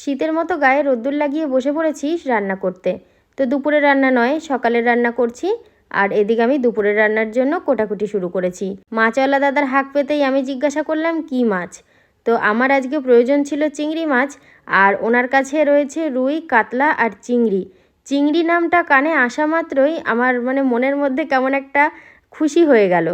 শীতের মতো গায়ে রোদ্দুর লাগিয়ে বসে পড়েছি রান্না করতে। তো দুপুরের রান্না নয়, সকালের রান্না করছি। আর এদিকে আমি দুপুরের রান্নার জন্য কোটাকুটি শুরু করেছি। মাছওয়ালা দাদার হাঁক পেতেই আমি জিজ্ঞাসা করলাম, কি মাছ? তো আমার আজকে প্রয়োজন ছিল চিংড়ি মাছ, আর ওনার কাছে রয়েছে রুই, কাতলা আর চিংড়ি। চিংড়ি নামটা কানে আসা মাত্রই আমার মানে মনের মধ্যে কেমন একটা খুশি হয়ে গেল।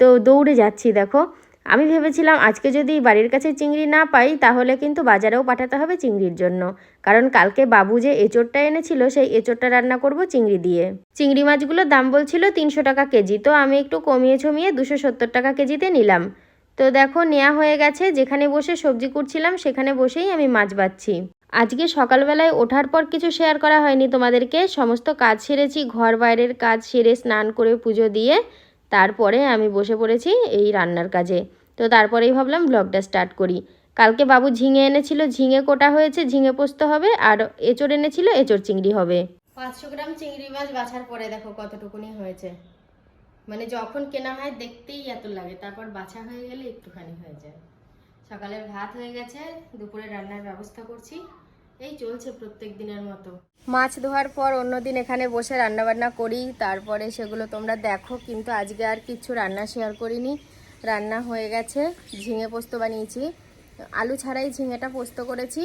তো দৌড়ে যাচ্ছি, দেখো। আমি ভেবেছিলাম আজকে যদি বাড়ির কাছে চিংড়ি না পাই, তাহলে কিন্তু বাজারেও পাঠাতে হবে চিংড়ির জন্য। কারণ কালকে বাবু যে এঁচোড়টা এনেছিল, সেই এঁচোড়টা রান্না করব চিংড়ি দিয়ে। চিংড়ি মাছগুলোর দাম বলছিল তিনশো টাকা কেজি। তো আমি একটু কমিয়ে ছমিয়ে দুশো সত্তর টাকা কেজিতে নিলাম। তো দেখো নেওয়া হয়ে গেছে। যেখানে বসে সবজি কুটছিলাম, সেখানে বসেই আমি মাছ বাচ্ছি। আজকে সকালবেলায় ওঠার পর কিছু শেয়ার করা হয়নি তোমাদেরকে। সমস্ত কাজ সেরেছি, ঘর বাইরের কাজ সেরে স্নান করে পুজো দিয়ে তারপরে আমি বসে পড়েছি এই রান্নার কাজে। তো তারপরেই ভাবলাম ব্লগটা স্টার্ট করি। কালকে বাবু ঝিঙে এনেছিল, ঝিঙে কোটা হয়েছে, ঝিঙে পোস্ত হবে আর এঁচড় এনেছিল, এঁচড় চিংড়ি হবে। পাঁচশো গ্রাম চিংড়ি মাছ বাছার পরে দেখো কতটুকুনি হয়েছে। মানে যখন কেনা হয় দেখতেই এত লাগে, তারপর বাছা হয়ে গেলে একটুখানি হয়ে যায়। সকালের ভাত হয়ে গেছে, দুপুরে রান্নার ব্যবস্থা করছি। এই চলছে প্রত্যেক দিনের মতো। মাছ ধোয়ার পর অন্যদিন এখানে বসে রান্না বান্না করি, তারপরে সেগুলো তোমরা দেখো, কিন্তু আজকে আর কিচ্ছু রান্না শেয়ার করিনি। রান্না হয়ে গেছে, ঝিঙে পোস্ত বানিয়েছি। আলু ছাড়াই ঝিঙেটা পোস্ত করেছি,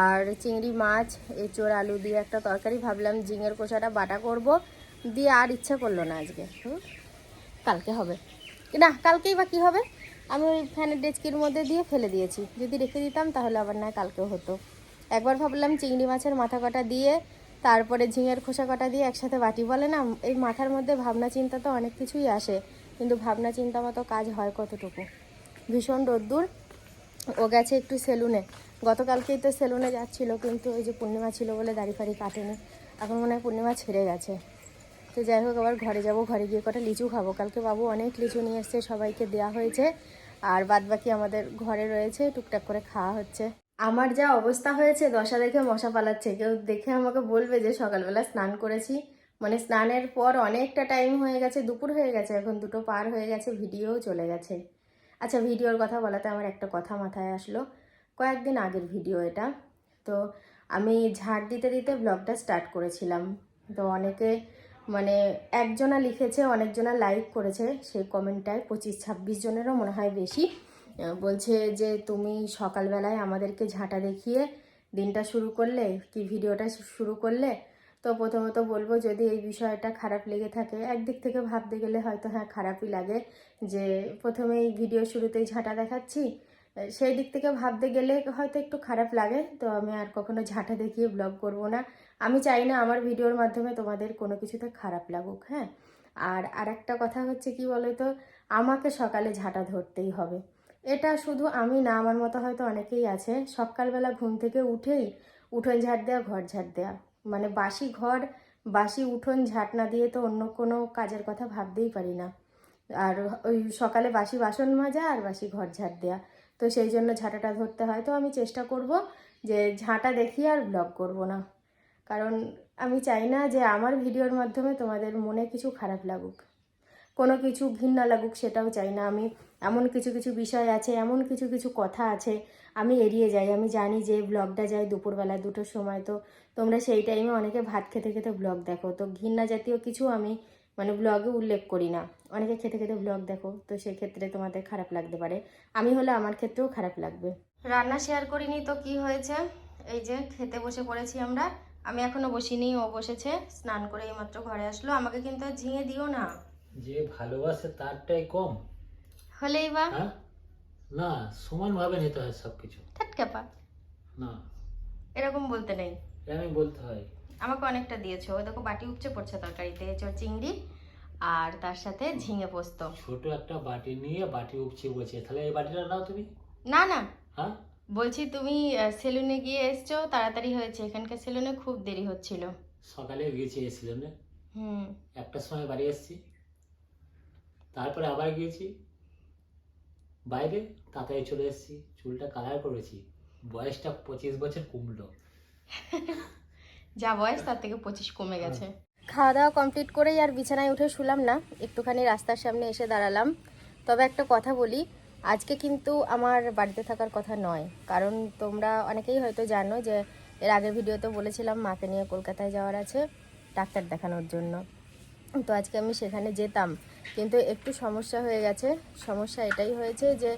আর চিংড়ি মাছ, এঁচোড়, আলু দিয়ে একটা তরকারি ভাবলাম ঝিঙের কষাটা বাটা করব। দিয়ে আর ইচ্ছা করল না আজকে কালকে হবে। না, কালকেই বা কী হবে? আমি ওই ফ্যানের ডেচকির মধ্যে দিয়ে ফেলে দিয়েছি। যদি রেখে দিতাম তাহলে আবার না কালকে হতো। একবার ভাবলাম চিংড়ি মাছের মাথা কটা দিয়ে, তারপরে ঝিঙের খোসা কটা দিয়ে একসাথে বাটি বলে না, এই মাথার মধ্যে ভাবনা চিন্তা তো অনেক কিছুই আসে, কিন্তু ভাবনা চিন্তা মতো কাজ হয় কতটুকু? ভীষণ রোদ্দুর, ও গেছে একটু সেলুনে। গতকালকেই তো সেলুনে যাচ্ছিল, কিন্তু ওই যে পূর্ণিমা ছিল বলে দাড়ি ফাড়ি কাটেনি। এখন মনে হয় পূর্ণিমা ছেড়ে গেছে। তো যাই হোক আবার ঘরে যাব, ঘরে গিয়ে কটা লিচু খাব। কালকে বাবু অনেক লিচু নিয়ে এসছে, সবাইকে দেওয়া হয়েছে, আর বাদ বাকি আমাদের ঘরে রয়েছে, টুকটাক করে খাওয়া হচ্ছে। আমার যা অবস্থা হয়েছে, দশা দেখে মশা পালাচ্ছে। কেউ দেখে আমাকে বলবে যে, সকালবেলা স্নান করেছি। মানে স্নানের পর অনেকটা টাইম হয়ে গেছে, দুপুর হয়ে গেছে, এখন দুটো পার হয়ে গেছে ভিডিওও চলে গেছে। আচ্ছা ভিডিওর কথা বলাতে আমার একটা কথা মাথায় আসলো। কয়েকদিন আগের ভিডিও এটা। তো আমি ঝাড় দিতে দিতে ব্লগটা স্টার্ট করেছিলাম। তো অনেকে মানে একজনা লিখেছে, অনেকজনা লাইক করেছে। সেই কমেন্টটায় পঁচিশ, ছাব্বিশ জনেরও মনে হয় বেশি। বলছে যে তুমি সকালবেলায় আমাদেরকে ঝাঁটা দেখিয়ে দিনটা শুরু করলে, কি ভিডিওটা শুরু করলে? তো প্রথমত বলব যদি এই বিষয়টা খারাপ লেগে থাকে, একদিক থেকে ভাবতে গেলে হয়তো হ্যাঁ খারাপই লাগে যে প্রথমেই ভিডিও শুরুতেই ঝাঁটা দেখাচ্ছি। সেই দিক থেকে ভাবতে গেলে হয়তো একটু খারাপ লাগে, তো আমি আর কখনো ঝাঁটা দেখিয়ে ব্লগ করব না। আমি চাই না আমার ভিডিওর মাধ্যমে তোমাদের কোনো কিছুতে খারাপ লাগুক হ্যাঁ? আর আরেকটা কথা হচ্ছে কি বলো তো আমাকে সকালে ঝাঁটা ধরতেই হবে। এটা শুধু আমি না, আমার মতো হয়তো অনেকেই আছে। সকালবেলা ঘুম থেকে উঠেই উঠোন ঝাড় দেওয়া ঘর ঝাড় দেওয়া মানে বাসি ঘর, বাসি উঠোন ঝাঁট না দিয়ে তো অন্য কোনো কাজের কথা ভাবতেই পারি না। আর ওই সকালে বাসি বাসন মাজা আর বাসি ঘর ঝাড় দেওয়া তো সেই জন্য ঝাঁটাটা ধরতে হয়। তো আমি চেষ্টা করব যে ঝাঁটা দেখিয়ে আর ব্লগ করব না। কারণ আমি চাই না যে আমার ভিডিওর মাধ্যমে তোমাদের মনে কিছু খারাপ লাগুক। কোনো কিছু ঘৃণা লাগুক, সেটাও চাই না। আমি এমন কিছু কিছু বিষয় আছে, এমন কিছু কিছু কথা আছে, আমি এড়িয়ে যাই। আমি জানি যে ব্লগটা যায় দুপুরবেলা দুটোর সময়, তো তোমরা সেই টাইমে অনেকে ভাত খেতে খেতে ব্লগ দেখো। তো ঘৃণা জাতীয় কিছু আমি মানে ব্লগে উল্লেখ করি না। অনেকে খেতে খেতে ব্লগ দেখো, তো সেক্ষেত্রে তোমাদের খারাপ লাগতে পারে। আমি হলে আমার ক্ষেত্রেও খারাপ লাগবে। রান্না শেয়ার করিনি তো কি হয়েছে? এই যে খেতে বসে পড়েছি আমরা। আমি এখনও বসিনি, ও বসেছে, স্নান করে এইমাত্র ঘরে আসলো। আমাকে কিন্তু ঝিঙে দিও না। যে ভালোবাসে তারটাই কম। হলেই বা। হ্যাঁ? না সমানভাবে নিতে হয় সব কিছু থাটকাপা না। এরকম বলতে নেই। আমি বলতে হয়। আমাকে অনেকটা দিয়েছ। ওই দেখো বাটি উপচে পড়ছে তরকারিতে। চিংড়ি আর তার সাথে ঝিঙে পোস্ত। ছোট একটা বাটি নিয়ে বাটি উপচে বলছে তাহলে এই বাটিটা নাও তুমি। না না। হ্যাঁ? বলছি তুমি সেলুনে গিয়ে এসছো তাড়াতাড়ি হয়েছে। এখানকার সেলুনে খুব দেরি হচ্ছিল। সকালে গিয়েছি এসেছিলাম না হুম। একটার সময় বাড়ি এসেছি। তারপরে আবার গিয়েছি। বাইরে তাড়াতাড়ি চলে এসেছি চুলটা কালার করেছি। বয়সটা পঁচিশ বছর কমলো। যা বয়স তার থেকে পঁচিশ কমে গেছে। খাওয়া দাওয়া কমপ্লিট করেই আর বিছানায় উঠে শুলাম না একটুখানি রাস্তার সামনে এসে দাঁড়ালাম। তবে একটা কথা বলি আজকে কিন্তু আমার বাড়িতে থাকার কথা নয়। কারণ তোমরা অনেকেই হয়তো জানো যে এর আগের ভিডিওতে বলেছিলাম মাকে নিয়ে কলকাতায় যাওয়ার আছে ডাক্তার দেখানোর জন্য। তো আজকে আমি সেখানে যেতাম। কিন্তু একটু সমস্যা হয়ে গেছে। সমস্যা এটাই হয়েছে যে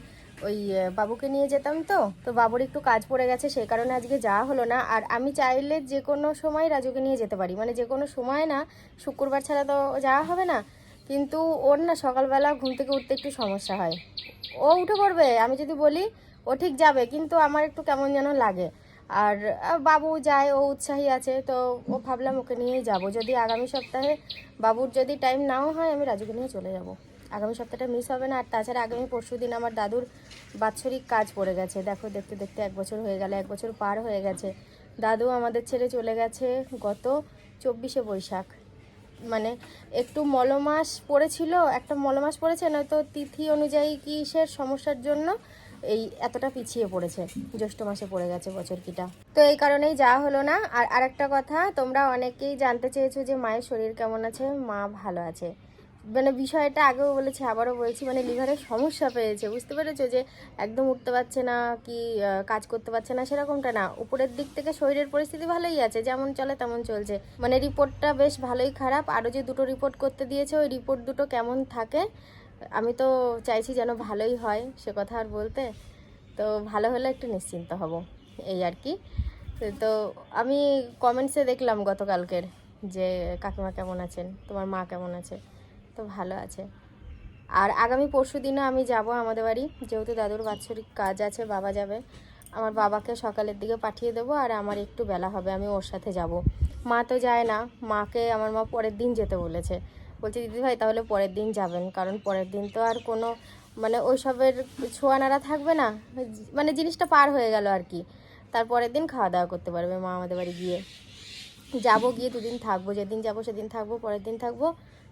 ওই বাবুকে নিয়ে যেতাম তো তো বাবুর একটু কাজ পড়ে গেছে সেই কারণে আজকে যাওয়া হলো না। আর আমি চাইলে যে কোনো সময় রাজুকে নিয়ে যেতে পারি। মানে যে কোনো সময় না, শুক্রবার ছাড়া তো যাওয়া হবে না। কিন্তু ওর না সকালবেলা ঘুম থেকে উঠতে একটু সমস্যা হয়। ও উঠে পড়বে, আমি যদি বলি, ও ঠিক যাবে। কিন্তু আমার একটু কেমন যেন লাগে। আর বাবু যায়, ও উৎসাহী আছে, তো ও ভাবলাম ওকে নিয়েই যাব। যদি আগামী সপ্তাহে বাবুর যদি টাইম নাও হয়, আমি রাজুকে নিয়ে চলে যাব। আগামী সপ্তাহটা মিস হবে না, আর তাছাড়া আগামী পরশু দিন আমার দাদুর বাৎসরিক কাজ পড়ে গেছে। দেখো, দেখতে দেখতে এক বছর হয়ে গেল, এক বছর পার হয়ে গেছে। দাদু আমাদের ছেড়ে চলে গেছে গত চব্বিশে বৈশাখ। মানে একটু মলমাস পড়েছিল, একটা মলমাস পড়েছে, নয়তো তিথি অনুযায়ী কিসের সমস্যার জন্য এই এতটা পিছিয়ে পড়েছে, জ্যৈষ্ঠ মাসে পড়ে গেছে বছর কিটা তো এই কারণেই যাওয়া হলো না, আর আরেকটা কথা, তোমরা অনেকেই জানতে চেয়েছো যে মায়ের শরীর কেমন আছে, মা ভালো আছে। মানে বিষয়টা আগেও বলেছি, আবারও বলছি মানে লিভারের সমস্যা পেয়েছে, বুঝতে পেরেছ? যে একদম উঠতে পারছে না, কি কাজ করতে পারছে না, সেরকমটা না। উপরের দিক থেকে শরীরের পরিস্থিতি ভালোই আছে, যেমন চলে তেমন চলছে। মানে রিপোর্টটা বেশ ভালোই খারাপ, আরও যে দুটো রিপোর্ট করতে দিয়েছে, ওই রিপোর্ট দুটো কেমন থাকে আমি তো চাইছি যেন ভালোই হয় সে কথা আর বলতে। তো ভালো হলে একটু নিশ্চিন্ত হব, এই আর কি। তো আমি কমেন্টসে দেখলাম গতকালকের যে কাকিমা কেমন আছেন, তোমার মা কেমন আছে? তো ভালো আছে। আর আগামী পরশু দিনে আমি যাব আমাদের বাড়ি, যেহেতু দাদুর বাৎসরিক কাজ আছে, বাবা যাবে। আমার বাবাকে সকালের দিকে পাঠিয়ে দেবো আর আমার একটু বেলা হবে, আমি ওর সাথে যাব। মা তো যায় না, মাকে আমার মা পরের দিন যেতে বলেছে। বলছে দিদি ভাই তাহলে পরের দিন যাবেন। কারণ পরের দিন তো আর কোনো মানে ওইসবের ছোঁয়া নাড়া থাকবে না। মানে জিনিসটা পার হয়ে গেল আর কি। তারপরের দিন খাওয়া দাওয়া করতে পারবে মা আমাদের বাড়ি গিয়ে। যাব গিয়ে দুদিন থাকব যেদিন যাব সেদিন থাকব পরের দিন থাকব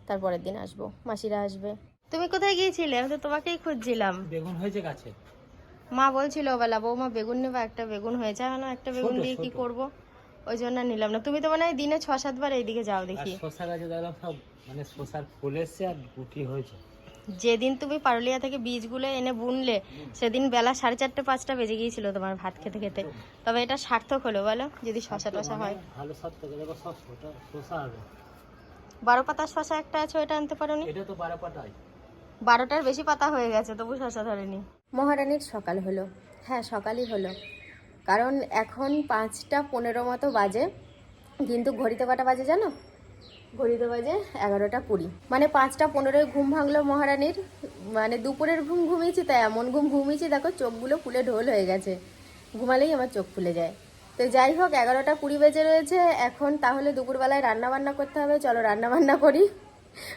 তারপরের দিন আসব। মাসিরা আসবে। তুমি কোথায় গিয়েছিলে? আমি তো তোমাকেই খুঁজছিলাম। বেগুন হয়েছে গাছে। মা বলছিল বেলা বৌমা বেগুন নেবা একটা বেগুন হয়েছে। না একটা বেগুন দিয়ে কি। করব? ওই জন্য নিলাম না। তুমি তো মনে হয় দিনে ছ সাতবার এইদিকে যাও দেখি। শসা গাছে দেখলাম সব মানে শসার ফুল এসছে আর গুটি হয়েছে। যেদিন তুমি পারুলিয়া থেকে বীজগুলো এনে বুনলে সেদিন বেলা সাড়ে চারটে পাঁচটা বেজে গিয়েছিল তোমার ভাত খেতে খেতে। তবে এটা সার্থক হলো বলো যদি শশা টশা হয়। ভালো সব থেকে দেখো সব ছোটা হবে। বারো পাতার শশা একটা আছে ওটা আনতে পারো এটা তো বারো পাতায়। বারোটার বেশি পাতা হয়ে গেছে তবু শশা ধরেনি। মহারানীর সকাল হলো। হ্যাঁ সকালই হলো। কারণ এখন পাঁচটা পনেরো মতো বাজে কিন্তু ঘড়িতে কটা বাজে জানো? ঘড়িতে বাজে এগারোটা কুড়ি। মানে পাঁচটা পনেরোয় ঘুম ভাঙলো মহারানীর। মানে দুপুরের ঘুম ঘুমিয়েছি, তাই এমন ঘুম ঘুমিয়েছি, দেখো চোখগুলো ফুলে ঢোল হয়ে গেছে। ঘুমালেই আমার চোখ ফুলে যায়। তো যাই হোক, এগারোটা কুড়ি বেজে রয়েছে। এখন তাহলে দুপুরবেলায় রান্না বান্না করতে হবে। চলো রান্না বান্না করি।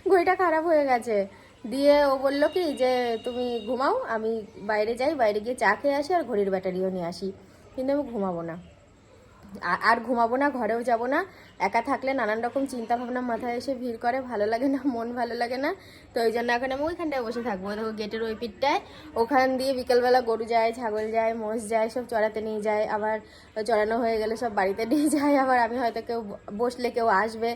ঘড়িটা খারাপ হয়ে গেছে। দিয়ে ও বলল কি, যে তুমি ঘুমাও, আমি বাইরে যাই, বাইরে গিয়ে চা খেয়ে আসি আর ঘড়ির ব্যাটারিও নিয়ে আসি। কিন্তু আমি ঘুমাবো না। আর ঘুমাবো না, ঘরেও যাব না। একা থাকলে নানান রকম চিন্তা ভাবনা মাথায় এসে ভিড় করে, ভালো লাগে না, মন ভালো লাগে না। তো ওই জন্য এখন আমি ওইখানটায় বসে থাকব। দেখো গেটের ওই পিঠটায়। ওখান দিয়ে বিকেলবেলা গরু যায়, ছাগল যায়, মোষ যায়, সব চড়াতে নিয়ে যায়। আবার চড়ানো হয়ে গেলে সব বাড়িতে নিয়ে যায়। আবার আমি হয়তো কেউ বসলে কেউ আসবে।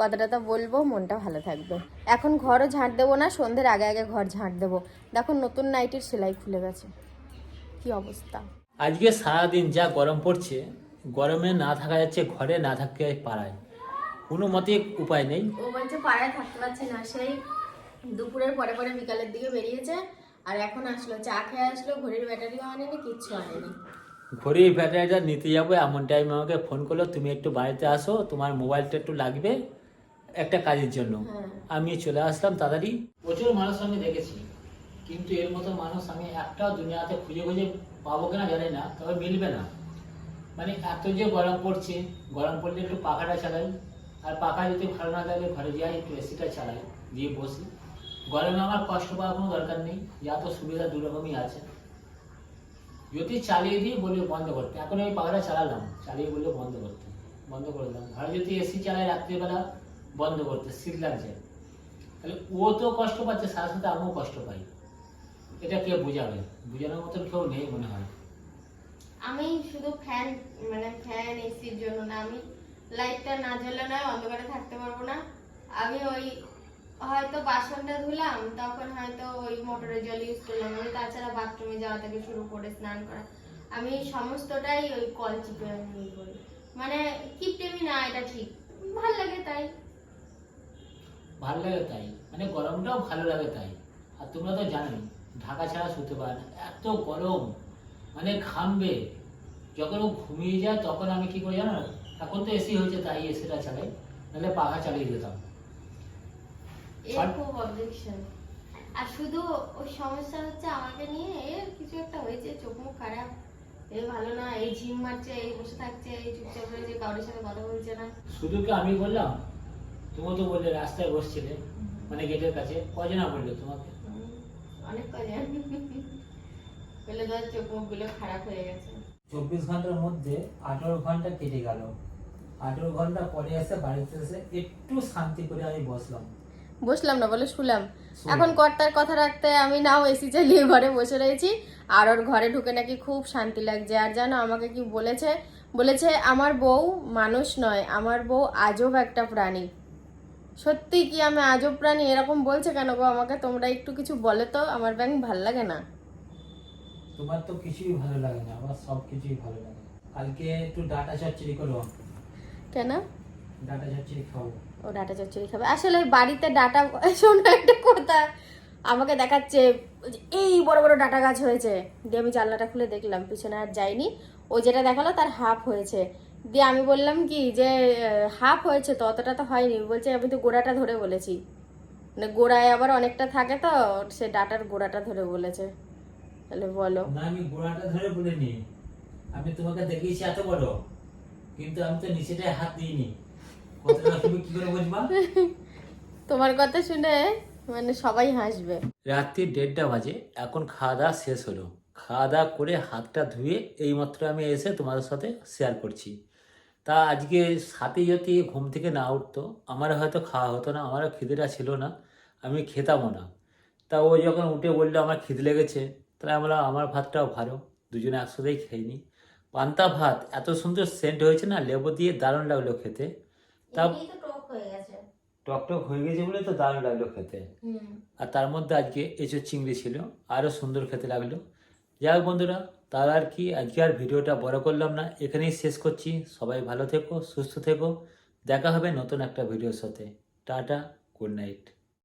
কথাটা তো বলব, মনটা ভালো থাকবে। এখন ঘরও ঝাঁট দেবো না, সন্ধ্যের আগে আগে ঘর ঝাঁট দেবো। দেখো নতুন নাইটির সেলাই খুলে গেছে। কি অবস্থা? আজকে সারাদিন যা গরম পড়ছে গরমে না থাকা যাচ্ছে ঘরে না থাকতে পাড়ায়। কোনো মতে উপায় নেই। ও বলছে পাড়ায় থাকতে পারছে না সেই দুপুরের পরে পরে বিকালের দিকে বেরিয়েছে আর এখন আসলো চা খেয়ে আসলো ঘড়ির ব্যাটারিও আনেনি কিচ্ছু আনেনি। ঘড়ির ব্যাটারিটা নিতে যাব এমন টাইম আমাকে ফোন করল তুমি একটু বাড়িতে আসো তোমার মোবাইলটা একটু লাগবে একটা কাজের জন্য। হ্যাঁ। আমি চলে আসলাম তাড়াতাড়ি। প্রচুর মানুষ আমি দেখেছি কিন্তু এর মতো মানুষ আমি একটাও দুনিয়াতে খুঁজে খুঁজে পাবো কিনা জানি না তবে মিলবে না। মানে এত যে গরম পড়ছে, গরম পড়লে একটু পাখাটা চালাই, আর পাখা যদি ভালো না লাগে ঘরে যাই একটু এসিটা চালাই দিয়ে বসি। গরমে আমার কষ্ট পাওয়ার কোনো দরকার নেই, যা তো সুবিধা দুরকমই আছে। যদি চালিয়ে দিই বলবে বন্ধ করতে, এখন আমি পাখাটা চালালাম, চালিয়ে বললে বন্ধ করতে, বন্ধ করে দিলাম। ঘরে যদি এসি চালাই রাত্রিবেলা, বন্ধ করতে শীত লাগছে। তাহলে ও তো কষ্ট পাচ্ছে, সাথে সাথে আমিও কষ্ট পাই। এটা কে বোঝাবে? বোঝানোর মতন কেউ নেই মনে হয়। আমি শুধু ফ্যান মানে ফ্যান এসির জন্য না, আমি লাইটটা না জ্বলে নয়, অন্ধকারে থাকতে পারব না। আমি ওই হয়তো বাসনটা ধুলাম, তখন হয়তো ওই মোটরের জল ইউজ করলাম। আমি তাছাড়া বাথরুমে যাওয়া থেকে শুরু করে স্নান করা, আমি সমস্তটাই ওই কল চিপে নিয়ে করি। মানে কিপটেমি না, এটা ঠিক। ভালো লাগে তাই। ভালো লাগে তাই। মানে গরমটাও ভালো লাগে তাই। আর তোমরা তো জানোই, ঢাকা ছাড়া শুতে পারে না। এত গরম। মানে ঘামবে। যখন ও ঘুমিয়ে যায় তখন আমি কি করি জানো? এখন তো এসি হয়েছে তাই এসিটা চালাই। নাহলে পাখা চালিয়ে যেতাম। আর- খুব অবজেকশন আর শুধু ওই সমস্যা হচ্ছে আমাকে নিয়ে এর কিছু একটা হয়েছে চোখ মুখ খারাপ। এই ভালো না এই ঝিম মারছে এই বসে থাকছে এই চুপচাপ রয়েছে কারোর সাথে কথা বলছে না। শুধু কি আমি বললাম তুমি তো বললে রাস্তায় বসছিলে মানে গেটের কাছে কজনা বললে তোমাকে? অনেক কাজে ধর চোখ খারাপ হয়ে গেছে। চব্বিশ ঘণ্টার মধ্যে আঠেরো ঘণ্টা কেটে গেল। আঠেরো ঘণ্টা পরে এসে বাড়িতে এসে একটু শান্তি করে আমি বসলাম। বসলাম না বলে শুলাম। শুলাম। এখন কর্তার কথা রাখতে আমি নাও এসি চালিয়ে ঘরে বসে রয়েছি। আর ওর ঘরে ঢুকে নাকি খুব শান্তি লাগছে। আর জানো আমাকে কি বলেছে? বলেছে আমার বউ মানুষ নয় আমার বউ আজব একটা প্রাণী। সত্যি কি আমি আজব প্রাণী? এরকম বলছে কেন গো আমাকে? তোমরা একটু কিছু বলে তো আমার ব্যাংক ভালো লাগে না। তোমার তো কিছুই ভালো লাগে না আমার সব কিছুই ভালো লাগে। কালকে একটু ডাটা চচ্চড়ি করো। কেন? ডাটা চচ্চড়ি খাব। ও ডাটা চচ্চড়ি খাবে। আসলে বাড়িতে ডাটা শোনো একটা কথা। আমাকে দেখাচ্ছে এই বড় বড় ডাটা গাছ হয়েছে। দিয়ে আমি জানলাটা খুলে দেখলাম পিছনে আর যাইনি ও যেটা দেখাল তার হাফ হয়েছে। দিয়ে আমি বললাম কি যে হাফ হয়েছে তো অতটা তো হয়নি। বলছে আমি তো গোড়াটা ধরে বলেছি। মানে গোড়ায় আবার অনেকটা থাকে তো সে ডাটার গোড়াটা ধরে বলেছে। তাহলে বলো। না আমি গোড়াটা ধরে বলে বলিনি আমি তোমাকে দেখিয়েছি এত বড়। কিন্তু আমি তো নিচেটায় হাত দিইনি। কতটা তুমি কি করে বুঝবা? তোমার কথা শুনে মানে সবাই হাসবে। রাত্রি দেড়টা বাজে এখন খাওয়া দাওয়া শেষ হলো। খাওয়া দাওয়া করে হাতটা ধুয়ে এইমাত্র আমি এসে তোমাদের সাথে শেয়ার করছি। তা আজকে সাথে যদি ঘুম থেকে না উঠতো আমার হয়তো খাওয়া হতো না আমারও খিদেটা ছিল না আমি খেতামও না। তা ও যখন উঠে বলল আমার খিদে লেগেছে। তাহলে আমরা আমার ভাতটাও ভালো। দুজনে একসাথেই খেয়ে নিই। পান্তা ভাত এত সুন্দর সেন্ট হয়েছে না লেবু দিয়ে দারুণ লাগল খেতে। তা তো টক হয়ে গেছে। হয়ে বলে তো দারুণ লাগল খেতে। আর তার মধ্যে আজকে এঁচোর চিংড়ি ছিল আরও সুন্দর খেতে লাগল। যাই হোক বন্ধুরা তার আর কি আজকে আর ভিডিওটা বড় করলাম না। এখানেই শেষ করছি। সবাই ভালো থেকো সুস্থ থেকো। দেখা হবে নতুন একটা ভিডিওর সাথে। Tata good night